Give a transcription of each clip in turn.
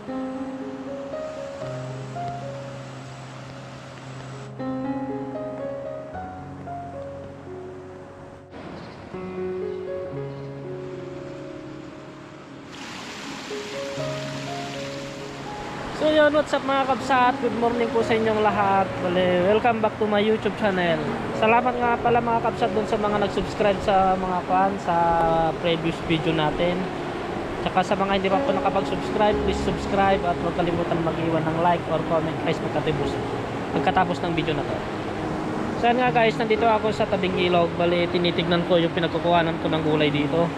So yun, what's up mga kabsat? Good morning po sa inyong lahat. Bale, welcome back to my YouTube channel. Salamat nga pala mga kabsat dun sa mga nag-subscribe sa mga kwan sa previous video natin. Tsaka sa mga hindi pa po nakapag-subscribe, please subscribe at huwag kalimutan mag-iwan ng like or comment guys pagkatapos, pagkatapos ng video na to. So yan nga guys, nandito ako sa tabing ilog. Bali, tinitignan ko yung pinagkukuhanan ko ng gulay dito.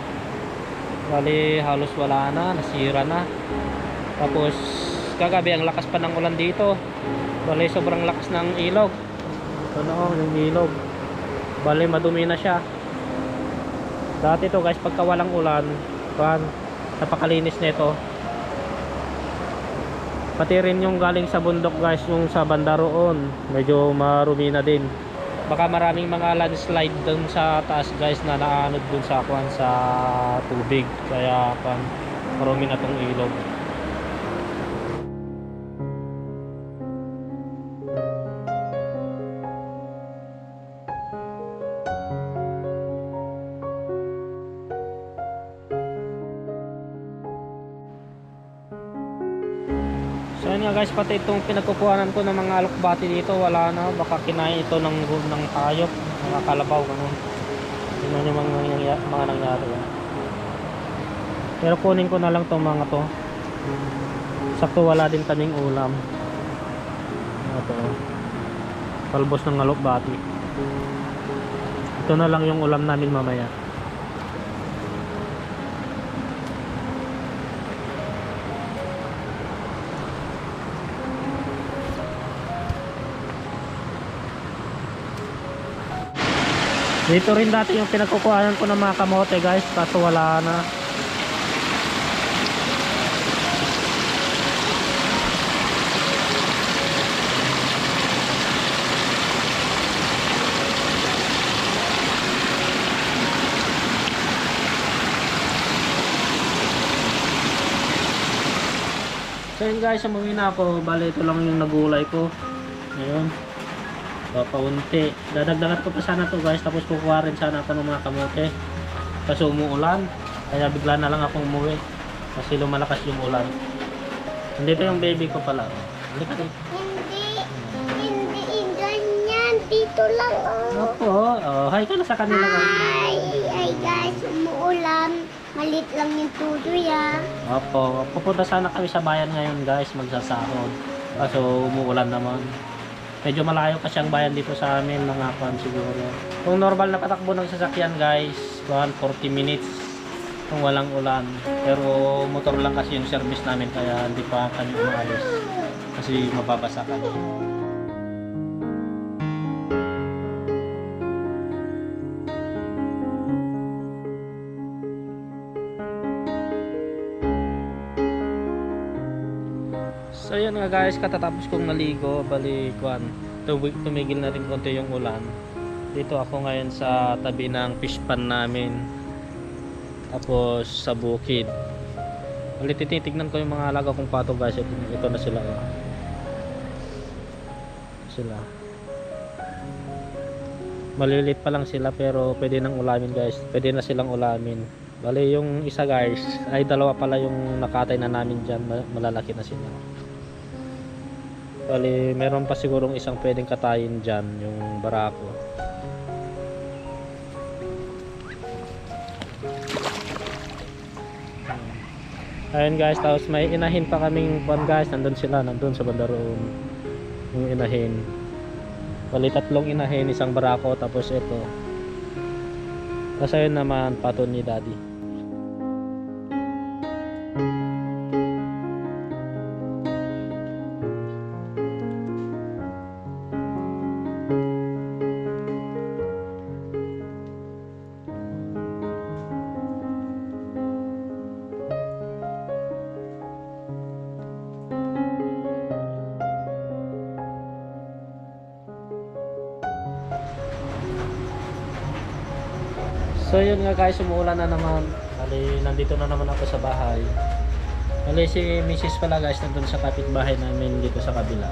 Bali, halos wala na, nasira na. Tapos kagabi ang lakas pa ng ulan dito. Bali sobrang lakas ng ilog. Na oh, yung ilog. Bali madumi na siya. Dati to guys pagka walang ulan, kan napakalinis nito. Pati rin yung galing sa bundok guys, yung sa banda roon, medyo marumi na din. Baka maraming mga landslide dun sa taas guys na naanod dun sa kwan sa tubig. Kaya kwan marumi na tong ilog. Guys, pati itong pinagkukuhanan ko ng mga alokbati dito, wala na. Baka kinain ito ng, ng hayop, mga kalabaw, ganun. Yun yung mga, mga, mga nangyari. ah. Pero kunin ko na lang itong mga to. Sakto wala din kaming ulam. Ito. Talbos ng alokbati. Ito na lang yung ulam namin mamaya. Dito rin dati yung pinagkukuhanan ko ng mga kamote guys, kaso wala na. So yun guys, umuwi na ako. Bale, ito lang yung nagulay ko. Ngayon. Papaunti. Dadagdagan ko pa sana to guys. Tapos kukuha rin sana ako ng mga kamote. Kasi umuulan. Kaya bigla na lang ako umuwi. Kasi lumalakas yung ulan. Nandito yung baby ko pala. Halika dito. Hindi, hindi ganyan. Dito lang, oh. Opo. Oh, hi ka na sa kanila. Hi, hi guys, umuulan. Malit lang yung tuloy, ah. Opo. Pupunta sana kami sa bayan ngayon guys. Magsasahod. Kaso umuulan naman. Medyo malayo kasi ang bayan dito sa amin. Mga kwan siguro. Kung normal na patakbo ng sasakyan guys. Kwan 40 minutes. Kung walang ulan. Pero motor lang kasi yung service namin. Kaya hindi pa kami umaalis. Kasi mababasa kami. So yun nga guys, katatapos kong naligo, bali kwan, tumig- tumigil na rin konti yung ulan. Dito ako ngayon sa tabi ng fish pan namin. Tapos sa bukid. Bali tititignan ko yung mga alaga kong pato guys. Ito, ito na sila. Oh. Sila. Malilit pa lang sila pero pwede nang ulamin guys. Pwede na silang ulamin. Bali yung isa guys, ay dalawa pala yung nakatay na namin dyan. Ma- Malalaki na sila. Bali, meron pa sigurong isang pwedeng katayin dyan, yung barako. Ayun guys, tapos may inahin pa kaming kwan guys, nandun sila, nandun sa banda roon. Yung inahin. Bali, tatlong inahin, isang barako, tapos ito. Tapos ayun naman, pato ni daddy. So yun nga guys, umuulan na naman. Bali, nandito na naman ako sa bahay. Bali si Mrs. pala guys nandun sa kapitbahay namin dito sa kabila.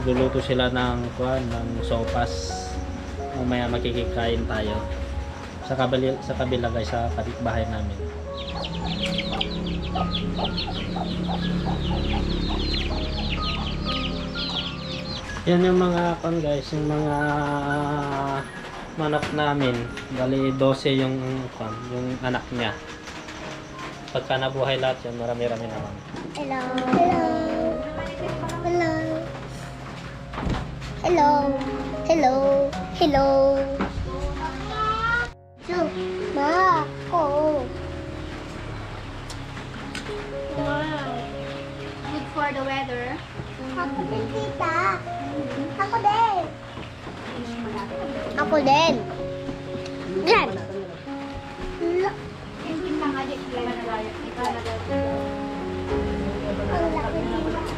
Nagluluto sila ng kuan ng sopas. Mamaya makikikain tayo. Sa kabila, sa kabila guys sa kapitbahay namin. Yan yung mga kon guys, yung mga manok namin. Bali 12 yung kon, yung anak niya. Pagka nabuhay lahat yan, marami-rami naman. Hello. Hello. Hello. Hello. Hello. Hello. So, ma, ako. Wow. Good for the weather. Ako din, tita. Ako din. Ako din. Yan. La- Yung mga adik lang na Ang laki ng laki.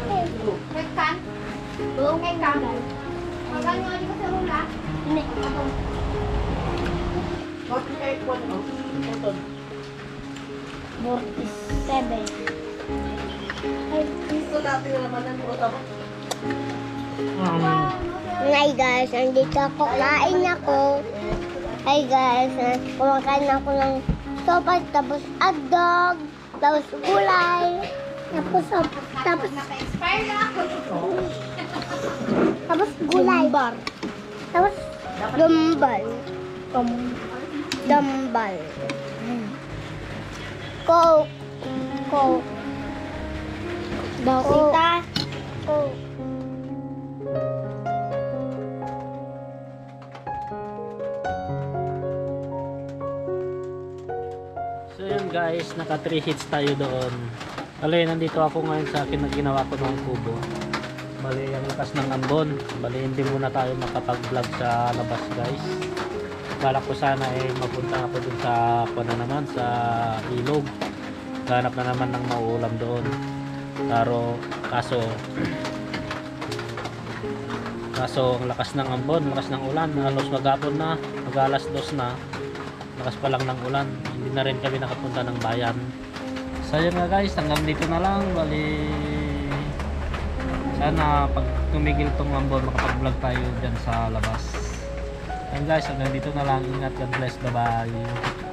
Red can? Okay ka. Magkano adik ko sa hula? Hindi. Forty-seven. Um, Hi guys, andito ako. Kain ako. Hi guys, kumakain ako ng sopas, tapos hotdog, tapos gulay, tapos tapos Naka-expire na ako. tapos gulay. Tapos dumbal. Dumbal. Coke. Coke. Coke. Naka 3 hits tayo doon. Bali, nandito ako ngayon sa akin na ginawa ko ng kubo. Bali, ang lakas ng ambon. Bali, hindi muna tayo makapag-vlog sa labas guys. Balak ko sana eh mapunta ako dun sa ako na naman sa ilog. Ganap na naman ng mauulam doon. Pero kaso kaso ang lakas ng ambon, lakas ng ulan, halos maghapon na, mag alas dos na lakas pa lang ng ulan. Hindi na rin kami nakapunta ng bayan. So yun nga guys hanggang dito na lang. Bali sana pag tumigil tong ambon makapag vlog tayo dyan sa labas. And guys hanggang dito na lang. Ingat God bless. Bye bye